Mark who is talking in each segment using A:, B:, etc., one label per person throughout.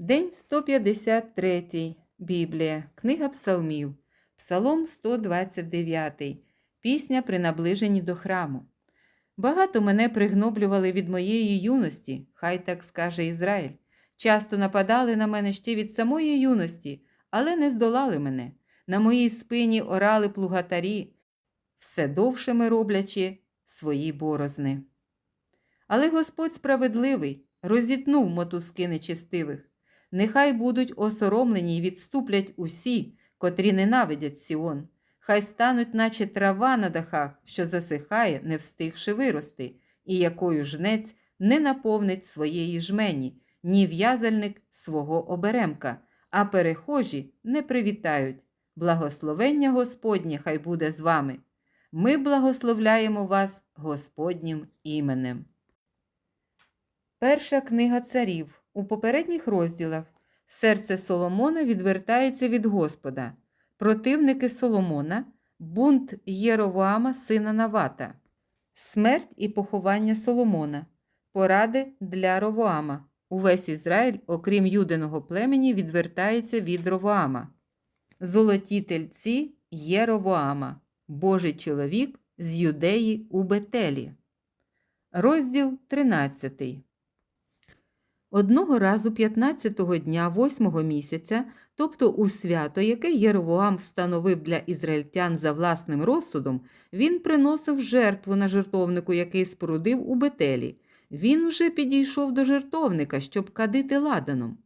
A: День 153. Біблія. Книга Псалмів. Псалом 129. Пісня при наближенні до храму. Багато мене пригноблювали від моєї юності, хай так скаже Ізраїль. Часто нападали на мене ще від самої юності, але не здолали мене. На моїй спині орали плугатарі, все довшими роблячи свої борозни. Але Господь справедливий, розітнув мотузки нечестивих. Нехай будуть осоромлені й відступлять усі, котрі ненавидять Сіон. Хай стануть, наче трава на дахах, що засихає, не встигши вирости, і якою жнець не наповнить своєї жмені, ні в'язальник свого оберемка, а перехожі не привітають. Благословення Господнє хай буде з вами. Ми благословляємо вас Господнім іменем. Перша книга царів. У попередніх розділах серце Соломона відвертається від Господа. Противники Соломона, бунт Єровоама, сина Навата, смерть і поховання Соломона, поради для Ровоама. Увесь Ізраїль, окрім юдиного племені, відвертається від Ровоама. Золоті тельці Єровоама, Божий чоловік з юдеї у Бетелі. Розділ 13. Одного разу 15-го дня 8-го місяця, тобто у свято, яке Єровоам встановив для ізраїльтян за власним розсудом, він приносив жертву на жертовнику, який спорудив у Бетелі. Він вже підійшов до жертовника, щоб кадити ладаном.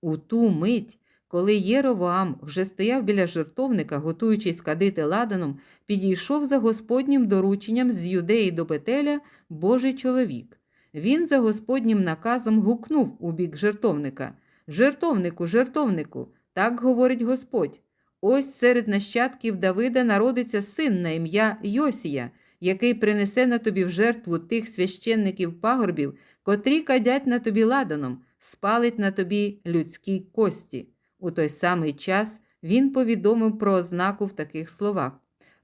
A: У ту мить, коли Єровоам вже стояв біля жертовника, готуючись кадити ладаном, підійшов за Господнім дорученням з юдеї до Бетеля Божий чоловік. Він за Господнім наказом гукнув у бік жертовника Жертовнику, жертовнику, так говорить Господь. Ось серед нащадків Давида народиться син на ім'я Йосія, який принесе на тобі в жертву тих священників пагорбів, котрі кадять на тобі ладаном, спалить на тобі людські кості. У той самий час він повідомив про ознаку в таких словах: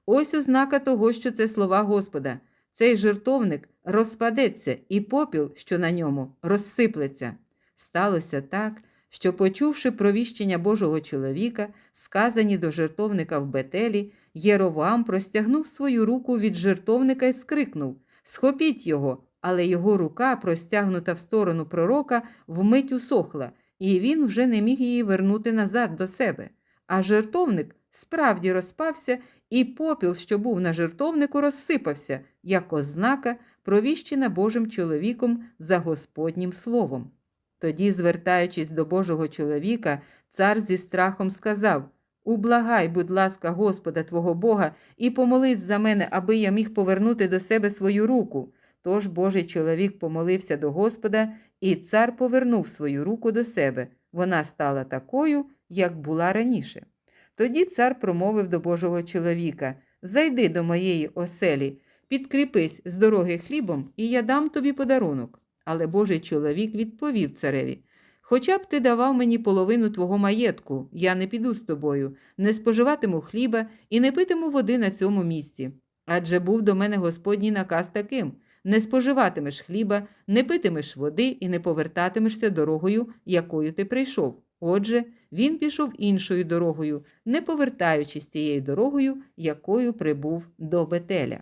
A: Ось ознака того, що це слова Господа. Цей жертовник розпадеться, і попіл, що на ньому, розсиплеться. Сталося так, що, почувши провіщення Божого чоловіка, сказані до жертовника в Бетелі, Єровоам простягнув свою руку від жертовника і скрикнув Схопіть його! Але його рука, простягнута в сторону пророка, вмить усохла, і він вже не міг її вернути назад до себе. А жертовник справді розпався, і попіл, що був на жертовнику, розсипався, як ознака, провіщена Божим чоловіком за Господнім словом. Тоді, звертаючись до Божого чоловіка, цар зі страхом сказав Ублагай, будь ласка, Господа твого Бога, і помолись за мене, аби я міг повернути до себе свою руку. Тож Божий чоловік помолився до Господа, і цар повернув свою руку до себе. Вона стала такою, як була раніше. Тоді цар промовив до Божого чоловіка Зайди до моєї оселі, підкріпись з дороги хлібом, і я дам тобі подарунок. Але Божий чоловік відповів цареві Хоча б ти давав мені половину твого маєтку, я не піду з тобою, не споживатиму хліба і не питиму води на цьому місці. Адже був до мене Господній наказ таким не споживатимеш хліба, не питимеш води і не повертатимешся дорогою, якою ти прийшов. Отже, він пішов іншою дорогою, не повертаючись тією дорогою, якою прибув до Бетеля.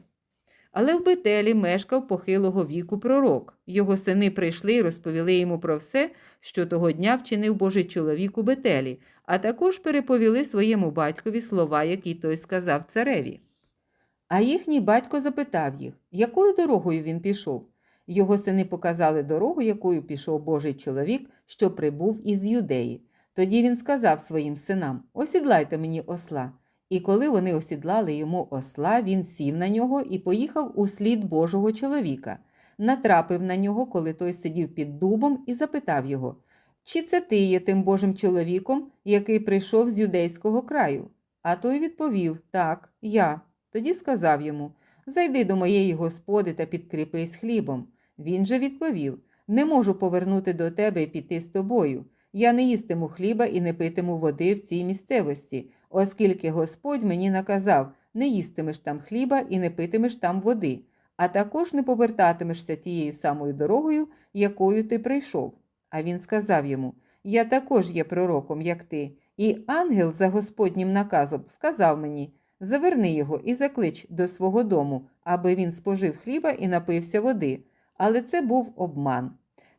A: Але в Бетелі мешкав похилого віку пророк. Його сини прийшли і розповіли йому про все, що того дня вчинив Божий чоловік у Бетелі, а також переповіли своєму батькові слова, які той сказав цареві. А їхній батько запитав їх, якою дорогою він пішов. Його сини показали дорогу, якою пішов Божий чоловік, що прибув із юдеї. Тоді він сказав своїм синам: Осідлайте мені осла. І коли вони осідлали йому осла, він сів на нього і поїхав у слід Божого чоловіка, натрапив на нього, коли той сидів під дубом, і запитав його: Чи це ти є тим Божим чоловіком, який прийшов з юдейського краю? А той відповів: Так, я. Тоді сказав йому: Зайди до моєї господи та підкріпись хлібом. Він же відповів: Не можу повернути до тебе і піти з тобою. Я не їстиму хліба і не питиму води в цій місцевості, оскільки Господь мені наказав не їстимеш там хліба і не питимеш там води, а також не повертатимешся тією самою дорогою, якою ти прийшов. А він сказав йому: я також є пророком, як ти, і ангел за Господнім наказом сказав мені заверни його і заклич до свого дому, аби він спожив хліба і напився води. Але це був обман.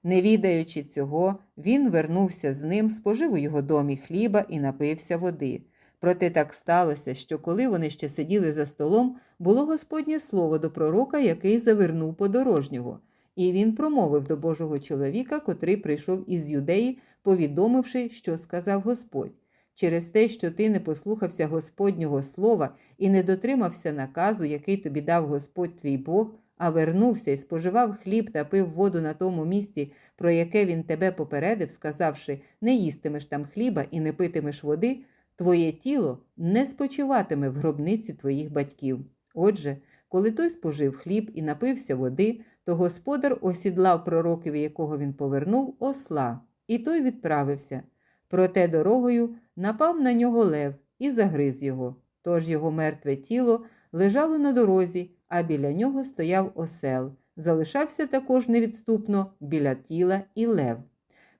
A: Не відаючи цього, він вернувся з ним, спожив у його домі хліба і напився води. Проте так сталося, що коли вони ще сиділи за столом, було Господнє слово до пророка, який завернув подорожнього. І він промовив до Божого чоловіка, котрий прийшов із юдеї, повідомивши, що сказав Господь. Через те, що ти не послухався Господнього слова і не дотримався наказу, який тобі дав Господь твій Бог, а вернувся і споживав хліб та пив воду на тому місці, про яке він тебе попередив, сказавши не їстимеш там хліба і не питимеш води, твоє тіло не спочиватиме в гробниці твоїх батьків. Отже, коли той спожив хліб і напився води, то господар осідлав пророкові, якого він повернув, осла, і той відправився. Проте дорогою напав на нього лев і загриз його. Тож його мертве тіло лежало на дорозі, а біля нього стояв осел. Залишався також невідступно біля тіла і лев.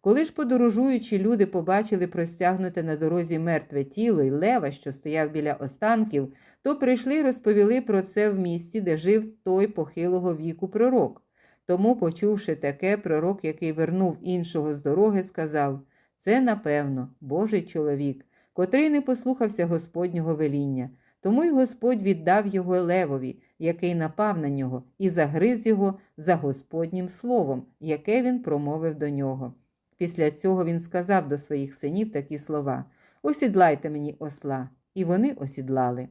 A: Коли ж подорожуючі люди побачили простягнуте на дорозі мертве тіло і лева, що стояв біля останків, то прийшли й розповіли про це в місті, де жив той похилого віку пророк. Тому, почувши таке, пророк, який вернув іншого з дороги, сказав це, напевно, Божий чоловік, котрий не послухався Господнього веління. Тому й Господь віддав його левові, який напав на нього, і загриз його за Господнім словом, яке він промовив до нього. Після цього він сказав до своїх синів такі слова Осідлайте мені осла. І вони осідлали.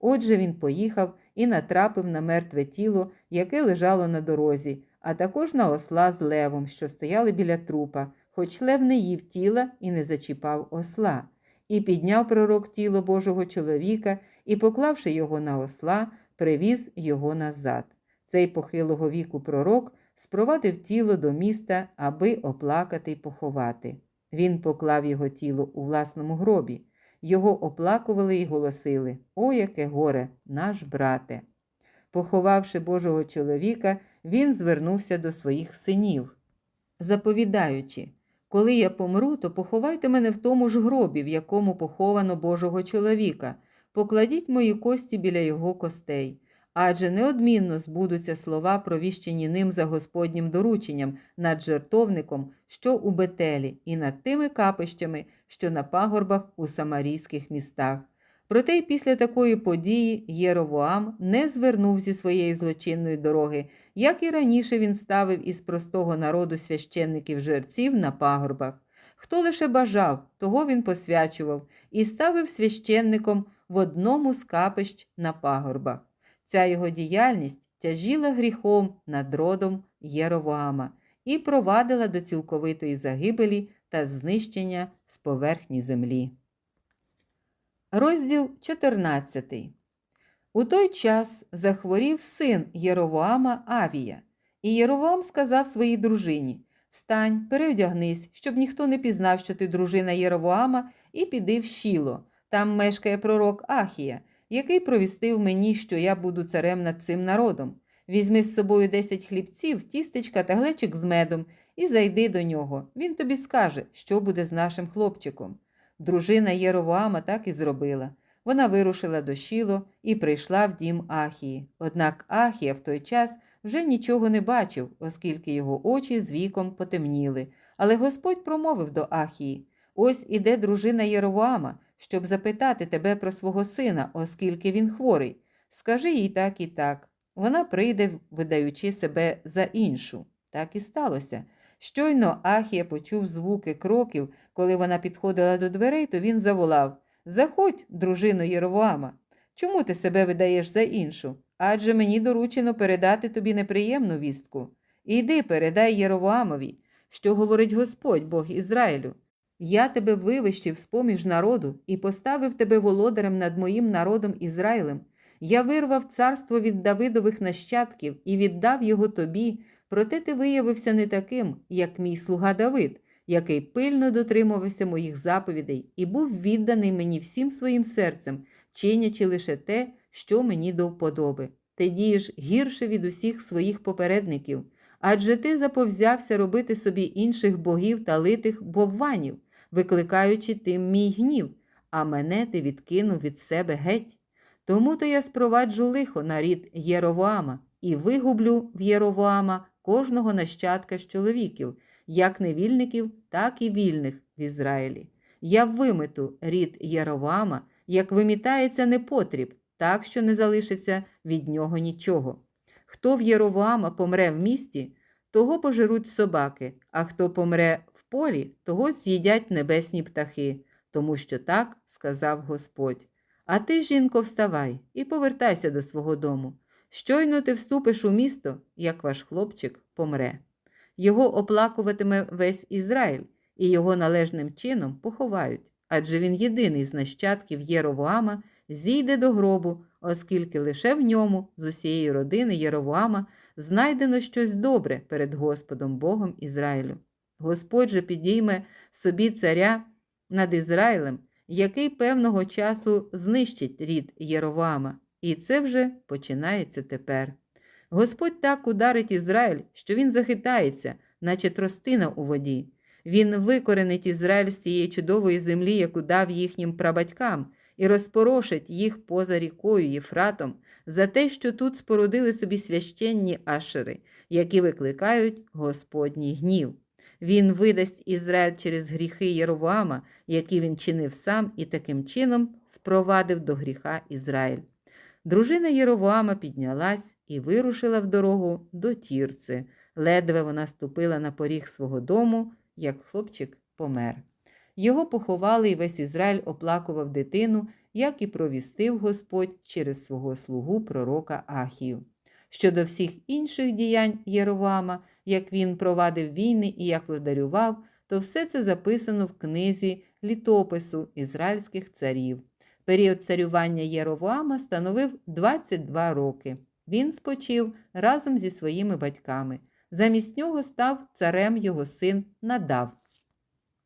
A: Отже, він поїхав і натрапив на мертве тіло, яке лежало на дорозі, а також на осла з левом, що стояли біля трупа, хоч лев не їв тіла і не зачіпав осла. І підняв пророк тіло Божого чоловіка і, поклавши його на осла, привіз його назад. Цей похилого віку пророк спровадив тіло до міста, аби оплакати й поховати. Він поклав його тіло у власному гробі. Його оплакували і голосили О, яке горе, наш брате! Поховавши Божого чоловіка, він звернувся до своїх синів, заповідаючи коли я помру, то поховайте мене в тому ж гробі, в якому поховано Божого чоловіка, покладіть мої кості біля його костей. Адже неодмінно збудуться слова, провіщені ним за Господнім дорученням над жертовником, що у Бетелі, і над тими капищами, що на пагорбах у самарійських містах. Проте й після такої події Єровоам не звернув зі своєї злочинної дороги, як і раніше він ставив із простого народу священників жерців на пагорбах. Хто лише бажав, того він посвячував і ставив священником в одному з капищ на пагорбах. Ця його діяльність тяжіла гріхом над родом Єровоама і провадила до цілковитої загибелі та знищення з поверхні землі. Розділ 14 У той час захворів син Єровоама Авія, і Єровоам сказав своїй дружині Встань, переодягнись, щоб ніхто не пізнав, що ти дружина Єровоама, і піди в щіло. Там мешкає пророк Ахія, який провістив мені, що я буду царем над цим народом. Візьми з собою десять хлібців, тістечка та глечик з медом і зайди до нього. Він тобі скаже, що буде з нашим хлопчиком. Дружина Єровоама так і зробила. Вона вирушила до Шіло і прийшла в дім Ахії. Однак Ахія в той час вже нічого не бачив, оскільки його очі з віком потемніли. Але Господь промовив до Ахії: Ось іде дружина Єровоама, щоб запитати тебе про свого сина, оскільки він хворий. Скажи їй так і так. Вона прийде, видаючи себе за іншу. Так і сталося. Щойно Ахія почув звуки кроків, коли вона підходила до дверей, то він заволав Заходь, дружино Єровоама. Чому ти себе видаєш за іншу? Адже мені доручено передати тобі неприємну вістку. Іди, передай Єровоамові, що говорить Господь, Бог Ізраїлю. Я тебе вивищив з поміж народу і поставив тебе володарем над моїм народом Ізраїлем. Я вирвав царство від Давидових нащадків і віддав його тобі, проте ти виявився не таким, як мій слуга Давид, який пильно дотримувався моїх заповідей і був відданий мені всім своїм серцем, чинячи лише те, що мені до вподоби. Ти дієш гірше від усіх своїх попередників, Адже ти заповзявся робити собі інших богів та литих бовванів, викликаючи тим мій гнів, а мене ти відкинув від себе геть. Тому то я спроваджу лихо на рід Єровоама і вигублю в Єровоама кожного нащадка з чоловіків, як невільників, так і вільних в Ізраїлі. Я вимету рід Єровоама, як вимітається непотріб, так що не залишиться від нього нічого. Хто в Єровоама помре в місті, того пожируть собаки, а хто помре полі, того з'їдять небесні птахи, тому що так сказав Господь. А ти, жінко, вставай і повертайся до свого дому. Щойно ти вступиш у місто, як ваш хлопчик помре. Його оплакуватиме весь Ізраїль, і його належним чином поховають, адже він єдиний з нащадків Єровоама зійде до гробу, оскільки лише в ньому з усієї родини Єровоама знайдено щось добре перед Господом Богом Ізраїлю. Господь же підійме собі царя над Ізраїлем, який певного часу знищить рід Єровоама, і це вже починається тепер. Господь так ударить Ізраїль, що він захитається, наче тростина у воді. Він викоренить Ізраїль з тієї чудової землі, яку дав їхнім прабатькам, і розпорошить їх поза рікою Єфратом за те, що тут спорудили собі священні ашери, які викликають Господній гнів. Він видасть Ізраїль через гріхи Єровоама, які він чинив сам, і таким чином спровадив до гріха Ізраїль. Дружина Єровоама піднялась і вирушила в дорогу до Тірци. Ледве вона ступила на поріг свого дому, як хлопчик помер. Його поховали, і весь Ізраїль оплакував дитину, як і провістив Господь через свого слугу пророка Ахію. Щодо всіх інших діянь Єровоама, як він провадив війни і як владарював, то все це записано в книзі літопису ізраїльських царів. Період царювання Єровоама становив 22 роки. Він спочив разом зі своїми батьками. Замість нього став царем його син Надав.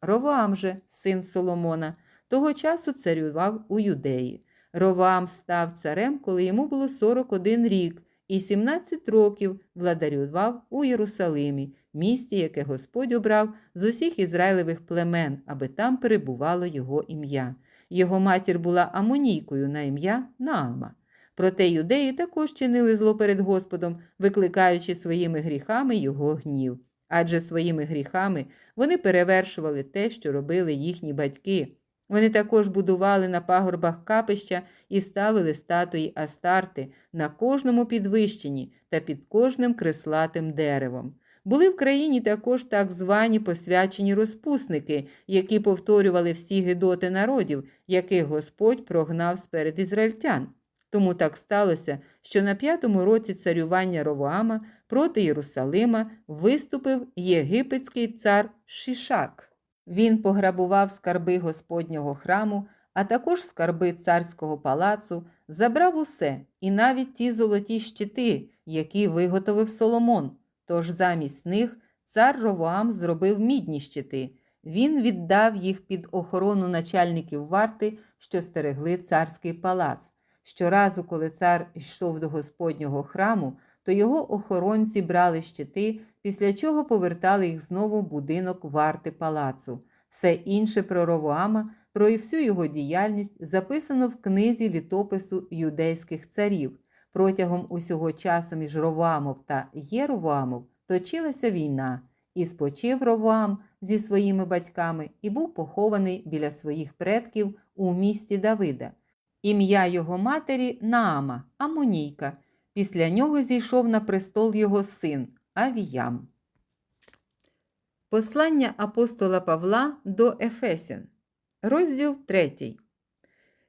A: Ровоам же, син Соломона, того часу царював у Юдеї. Ровоам став царем, коли йому було 41 рік, і 17 років владарював у Єрусалимі, місті, яке Господь обрав з усіх ізраїлевих племен, аби там перебувало його ім'я. Його матір була амонійкою на ім'я Наама. Проте юдеї також чинили зло перед Господом, викликаючи своїми гріхами його гнів. Адже своїми гріхами вони перевершували те, що робили їхні батьки. Вони також будували на пагорбах капища і ставили статуї Астарти на кожному підвищенні та під кожним креслатим деревом. Були в країні також так звані посвячені розпусники, які повторювали всі гидоти народів, яких Господь прогнав сперед ізраїльтян. Тому так сталося, що на п'ятому році царювання Ровоама проти Єрусалима виступив єгипетський цар Шішак. Він пограбував скарби Господнього храму, а також скарби царського палацу, забрав усе, і навіть ті золоті щити, які виготовив Соломон. Тож замість них цар Ровоам зробив мідні щити. Він віддав їх під охорону начальників варти, що стерегли царський палац. Щоразу, коли цар йшов до Господнього храму, то його охоронці брали щити, після чого повертали їх знову в будинок варти палацу. Все інше про Ровоама, про всю його діяльність записано в книзі літопису юдейських царів. Протягом усього часу між Ровоамов та Єровоамов точилася війна, і спочив Ровоам зі своїми батьками і був похований біля своїх предків у місті Давида. Ім'я його матері Наама, Амонійка. Після нього зійшов на престол його син Авіям. Послання апостола Павла до Ефесян. Розділ 3.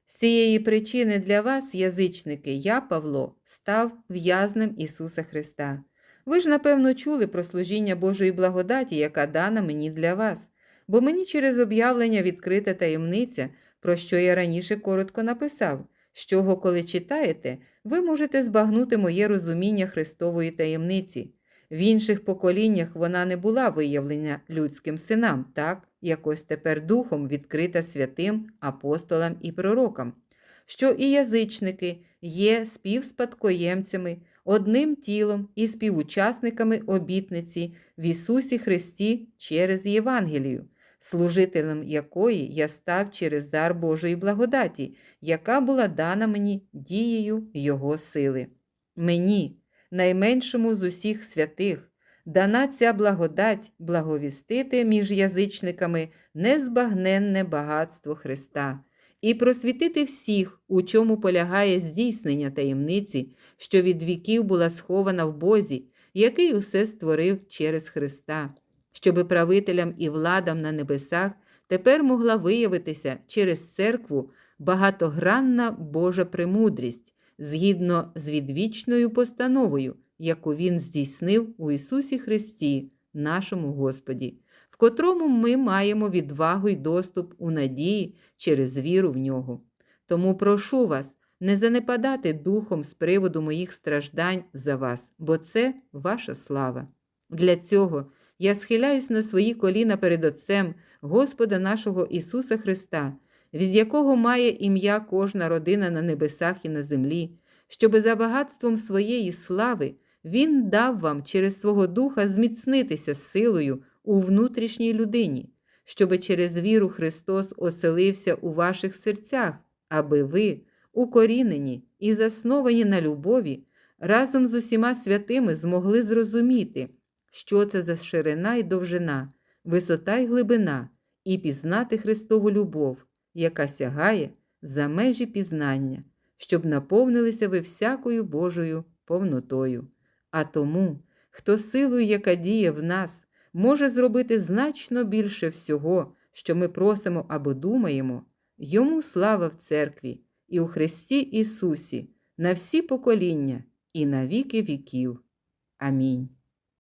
A: З цієї причини для вас, язичники, я, Павло, став в'язнем Ісуса Христа. Ви ж, напевно, чули про служіння Божої благодаті, яка дана мені для вас, бо мені через об'явлення відкрита таємниця, про що я раніше коротко написав, з чого, коли читаєте, ви можете збагнути моє розуміння Христової таємниці. В інших поколіннях вона не була виявлена людським синам, так, якось тепер духом відкрита святим апостолам і пророкам, що і язичники є співспадкоємцями, одним тілом і співучасниками обітниці в Ісусі Христі через Євангелію, служителем якої я став через дар Божої благодаті, яка була дана мені дією Його сили. Мені, найменшому з усіх святих, дана ця благодать благовістити між язичниками незбагненне багатство Христа і просвітити всіх, у чому полягає здійснення таємниці, що від віків була схована в Бозі, який усе створив через Христа, щоби правителям і владам на небесах тепер могла виявитися через церкву багатогранна Божа премудрість згідно з відвічною постановою, яку Він здійснив у Ісусі Христі, нашому Господі, в котрому ми маємо відвагу й доступ у надії через віру в нього. Тому прошу вас не занепадати духом з приводу моїх страждань за вас, бо це ваша слава. Для цього я схиляюсь на свої коліна перед Отцем Господа нашого Ісуса Христа, від якого має ім'я кожна родина на небесах і на землі, щоби за багатством своєї слави Він дав вам через свого Духа зміцнитися силою у внутрішній людині, щоби через віру Христос оселився у ваших серцях, аби ви, укорінені і засновані на любові, разом з усіма святими змогли зрозуміти, що це за ширина і довжина, висота й глибина, і пізнати Христову любов, яка сягає за межі пізнання, щоб наповнилися ви всякою Божою повнотою. А тому, хто силою, яка діє в нас, може зробити значно більше всього, що ми просимо або думаємо, йому слава в церкві і у Христі Ісусі на всі покоління і на віки віків. Амінь.